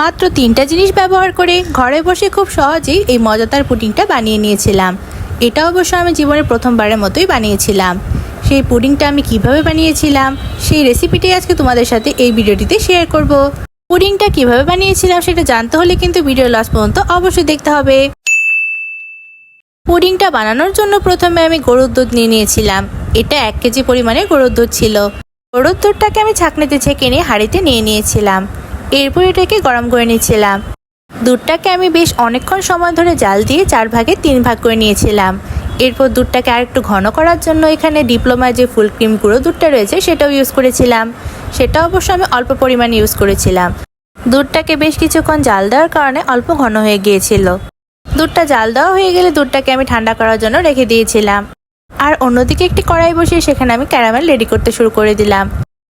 মাত্র তিনটা জিনিস ব্যবহার করে ঘরে বসে খুব সহজেই এই মজাদার পুডিংটা বানিয়ে নিয়েছিলাম। এটা অবশ্য আমি জীবনের প্রথমবারের মতোই বানিয়েছিলাম। সেই পুডিংটা আমি কীভাবে বানিয়েছিলাম, সেই রেসিপিটি আজকে তোমাদের সাথে এই ভিডিওটিতে শেয়ার করব। পুডিংটা কীভাবে বানিয়েছিলাম সেটা জানতে হলে কিন্তু ভিডিও লাস্ট পর্যন্ত অবশ্যই দেখতে হবে। পুডিংটা বানানোর জন্য প্রথমে আমি গরুর দুধ নিয়ে নিয়েছিলাম। এটা এক কেজি পরিমাণে গরুর দুধ ছিল। গরুর দুধটাকে আমি ছাঁকনিতে ছেঁকে নিয়ে হাঁড়িতে নিয়ে নিয়েছিলাম। এরপর এটাকে গরম করে নিয়েছিলাম দুধটাকে আমি বেশ অনেকক্ষণ সময় ধরে জাল দিয়ে চার ভাগে তিন ভাগ করে নিয়েছিলাম। এরপর দুধটাকে আর একটু ঘন করার জন্য এখানে ডিপ্লোমার যে ফুল ক্রিম গুঁড়ো দুধটা রয়েছে, সেটাও ইউজ করেছিলাম। সেটা অবশ্য আমি অল্প পরিমাণে ইউজ করেছিলাম। দুধটাকে বেশ কিছুক্ষণ জাল দেওয়ার কারণে অল্প ঘন হয়ে গিয়েছিল। দুধটা জাল দেওয়া হয়ে গেলে দুধটাকে আমি ঠান্ডা করার জন্য রেখে দিয়েছিলাম। আর অন্যদিকে একটি কড়াই বসিয়ে সেখানে আমি ক্যারামেল রেডি করতে শুরু করে দিলাম।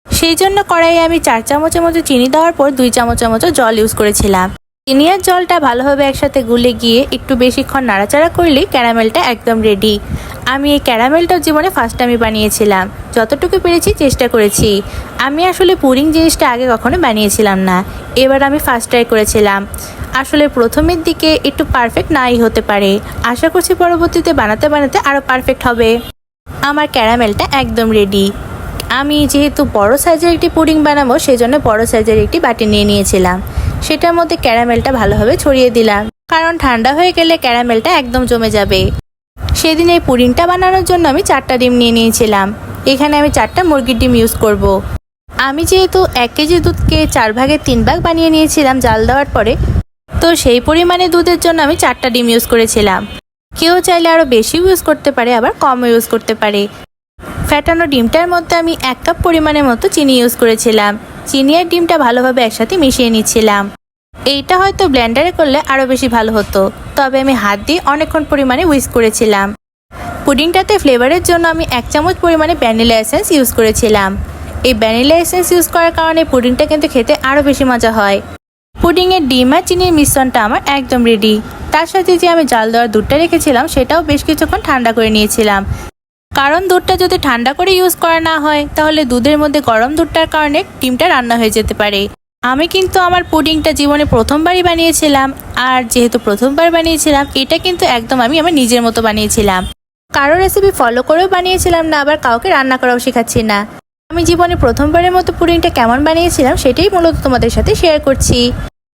সেই জন্য কড়াইয়ে আমি চার চামচের মতো চিনি দেওয়ার পর দুই চামচের মতো জল ইউজ করেছিলাম। চিনি আর জলটা ভালোভাবে একসাথে গুলে গিয়ে একটু বেশিক্ষণ নাড়াচাড়া করলেই ক্যারামেলটা একদম রেডি আমি এই ক্যারামেলটা জীবনে ফার্স্ট আমি বানিয়েছিলাম। যতটুকু পেরেছি চেষ্টা করেছি। আমি আসলে পুরিং জিনিসটা আগে কখনো বানিয়েছিলাম না। এবার আমি ফার্স্ট ট্রাই করেছিলাম। আসলে প্রথমের দিকে একটু পারফেক্ট নাই হতে পারে। আশা করছি পরবর্তীতে বানাতে বানাতে আরও পারফেক্ট হবে। আমার ক্যারামেলটা একদম রেডি আমি যেহেতু বড় সাইজের একটি পুডিং বানাবো সেই জন্য বড় সাইজের একটি বাটি নিয়ে নিয়েছিলাম। সেটার মধ্যে ক্যারামেলটা ভালোভাবে ছড়িয়ে দিলাম। কারণ ঠান্ডা হয়ে গেলে ক্যারামেলটা একদম জমে যাবে। সেদিন এই পুডিংটা বানানোর জন্য আমি চারটা ডিম নিয়ে নিয়েছিলাম। এখানে আমি চারটা মুরগির ডিম ইউজ করব। আমি যেহেতু এক কেজি দুধকে চার ভাগের তিন ভাগ বানিয়ে নিয়েছিলাম জাল দেওয়ার পরে, তো সেই পরিমাণে দুধের জন্য আমি চারটা ডিম ইউজ করেছিলাম। কেউ চাইলে আরও বেশি ইউজ করতে পারে, আবার কম ইউজ করতে পারে। ফ্যাটানো ডিমটার মধ্যে আমি এক কাপ পরিমাণের মতো চিনি ইউজ করেছিলাম। চিনি আর ডিমটা ভালোভাবে একসাথে মিশিয়ে নিচ্ছিলাম। এইটা হয়তো ব্লেন্ডারে করলে আরও বেশি ভালো হতো, তবে আমি হাত দিয়ে অনেকক্ষণ পরিমাণে উইস্ক করেছিলাম। পুডিংটাতে ফ্লেভারের জন্য আমি এক চামচ পরিমাণে ভ্যানিলা এসেন্স ইউজ করেছিলাম। এই ভ্যানিলা এসেন্স ইউজ করার কারণে পুডিংটা কিন্তু খেতে আরও বেশি মজা হয়। পুডিংয়ের ডিম আর চিনির মিশ্রণটা আমার একদম রেডি তার সাথে যে আমি জাল দেওয়ার দুধটা রেখেছিলাম, সেটাও বেশ কিছুক্ষণ ঠান্ডা করে নিয়েছিলাম। কারণ দুধটা যদি ঠান্ডা করে ইউজ করা না হয়, তাহলে দুধের মধ্যে গরম দুধটার কারণে ডিমটা রান্না হয়ে যেতে পারে। আমি কিন্তু আমার পুডিংটা জীবনে প্রথমবারই বানিয়েছিলাম, আর যেহেতু প্রথমবার বানিয়েছিলাম, এটা কিন্তু একদম আমি আমার নিজের মতো বানিয়েছিলাম। কারও রেসিপি ফলো করেও বানিয়েছিলাম না, আবার কাউকে রান্না করাও শেখাচ্ছি না। আমি জীবনে প্রথমবারের মতো পুডিংটা কেমন বানিয়েছিলাম, সেটাই মূলত তোমাদের সাথে শেয়ার করছি।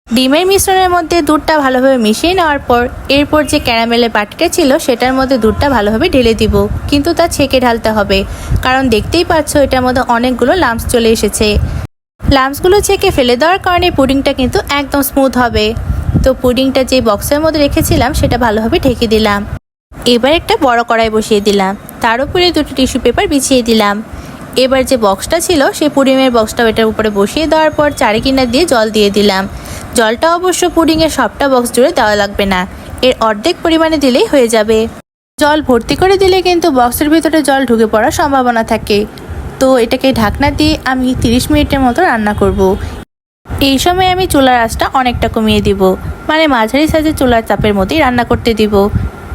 ডিমের মিশ্রণের মধ্যে দুধটা ভালোভাবে মিশিয়ে নেওয়ার পর, এরপর যে ক্যারামেলের বাটিটা ছিল, সেটার মধ্যে দুধটা ভালোভাবে ঢেলে দিব। কিন্তু তা ছেঁকে ঢালতে হবে, কারণ দেখতেই পাচ্ছ এটার মধ্যে অনেকগুলো লাম্পস চলে এসেছে। লাম্পসগুলো ছেঁকে ফেলে দেওয়ার কারণে পুডিংটা কিন্তু একদম স্মুথ হবে। তো পুডিংটা যে বক্সের মধ্যে রেখেছিলাম, সেটা ভালোভাবে ঢেকে দিলাম। এবার একটা বড় কড়াই বসিয়ে দিলাম। তার উপরে দুটো টিস্যু পেপার বিছিয়ে দিলাম। এবার যে বক্সটা ছিল, সেই পুডিংয়ের বক্সটা এটার উপরে বসিয়ে দেওয়ার পর চারি কিনার দিয়ে জল দিয়ে দিলাম। জলটা অবশ্য পুডিংয়ের সবটা বক্স জুড়ে দেওয়া লাগবে না। এর অর্ধেক পরিমাণে দিলেই হয়ে যাবে। জল ভর্তি করে দিলে কিন্তু বক্সের ভিতরে জল ঢুকে পড়ার সম্ভাবনা থাকে। তো এটাকে ঢাকনা দিয়ে আমি 30 মিনিটের মতো রান্না করব। এই সময় আমি চুলার আঁচটা অনেকটা কমিয়ে দিব। মানে মাঝারি সাইজের চুলার চাপের মতোই রান্না করতে দিব।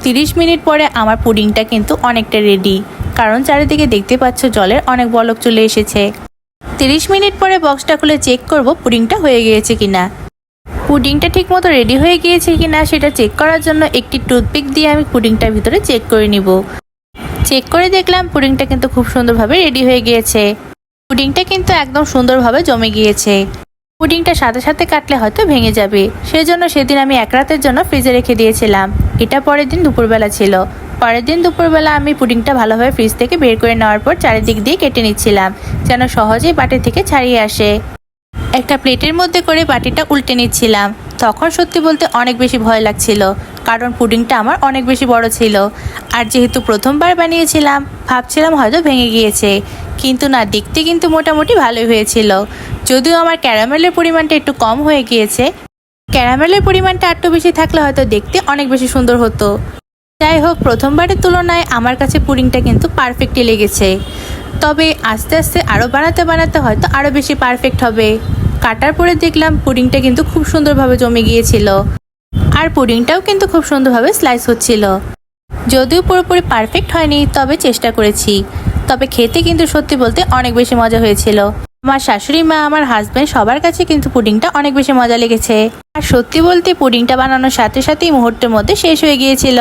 30 মিনিট পরে আমার পুডিংটা কিন্তু অনেকটা রেডি কারণ চারিদিকে দেখতে পাচ্ছ জলের অনেক বলক চলে এসেছে। 30 মিনিট পরে বক্সটা খুলে চেক করব পুডিংটা হয়ে গিয়েছে কিনা। পুডিংটা ঠিকমতো রেডি হয়ে গিয়েছে কি না সেটা চেক করার জন্য একটি টুথপিক দিয়ে আমি পুডিংটার ভিতরে চেক করে নিব। চেক করে দেখলাম পুডিংটা কিন্তু খুব সুন্দরভাবে রেডি হয়ে গিয়েছে। পুডিংটা কিন্তু একদম সুন্দরভাবে জমে গিয়েছে। পুডিংটা সাথে সাথে কাটলে হয়তো ভেঙে যাবে। সেই জন্য সেদিন আমি এক রাতের জন্য ফ্রিজে রেখে দিয়েছিলাম। এটা পরের দিন দুপুরবেলা ছিল। পরের দিন দুপুরবেলা আমি পুডিংটা ভালোভাবে ফ্রিজ থেকে বের করে নেওয়ার পর চারিদিক দিয়ে কেটে নিচ্ছিলাম, যেন সহজেই বাটি থেকে ছাড়িয়ে আসে। একটা প্লেটের মধ্যে করে বাটিটা উল্টে নিচ্ছিলাম। তখন সত্যি বলতে অনেক বেশি ভয় লাগছিল, কারণ পুডিংটা আমার অনেক বেশি বড় ছিল। আর যেহেতু প্রথমবার বানিয়েছিলাম, ভাবছিলাম হয়তো ভেঙে গিয়েছে। কিন্তু না, দেখতে কিন্তু মোটামুটি ভালোই হয়েছিল। যদিও আমার ক্যারামেলের পরিমাণটা একটু কম হয়ে গিয়েছে, ক্যারামেলের পরিমাণটা একটু বেশি থাকলে হয়তো দেখতে অনেক বেশি সুন্দর হতো। যাই হোক, প্রথমবারের তুলনায় আমার কাছে পুডিংটা কিন্তু পারফেক্টই লেগেছে। তবে আস্তে আস্তে আরও বানাতে বানাতে হয়তো আরও বেশি পারফেক্ট হবে। কাটার পরে দেখলাম পুডিংটা কিন্তু খুব সুন্দরভাবে জমে গিয়েছিল। আর পুডিংটাও কিন্তু খুব সুন্দরভাবে স্লাইস হচ্ছিল। যদিও পুরোপুরি পারফেক্ট হয়নি, তবে চেষ্টা করেছি। তবে খেতে কিন্তু সত্যি বলতে অনেক বেশি মজা হয়েছিল। আমার শাশুড়ি মা, আমার হাজব্যান্ড সবার কাছে কিন্তু পুডিংটা অনেক বেশি মজা লেগেছে। আর সত্যি বলতে পুডিংটা বানানোর সাথে সাথেই মুহূর্তের মধ্যে শেষ হয়ে গিয়েছিল।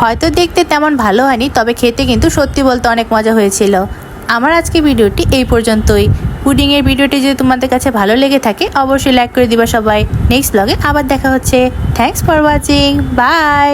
হয়তো দেখতে তেমন ভালো হয়নি, তবে খেতে কিন্তু সত্যি বলতে অনেক মজা হয়েছিল। আমার আজকে ভিডিওটি এই পর্যন্তই। পুডিংয়ের ভিডিওটি যদি তোমাদের কাছে ভালো লেগে থাকে, অবশ্যই লাইক করে দিবা সবাই। নেক্সট ব্লগে আবার দেখা হচ্ছে। Thanks for watching by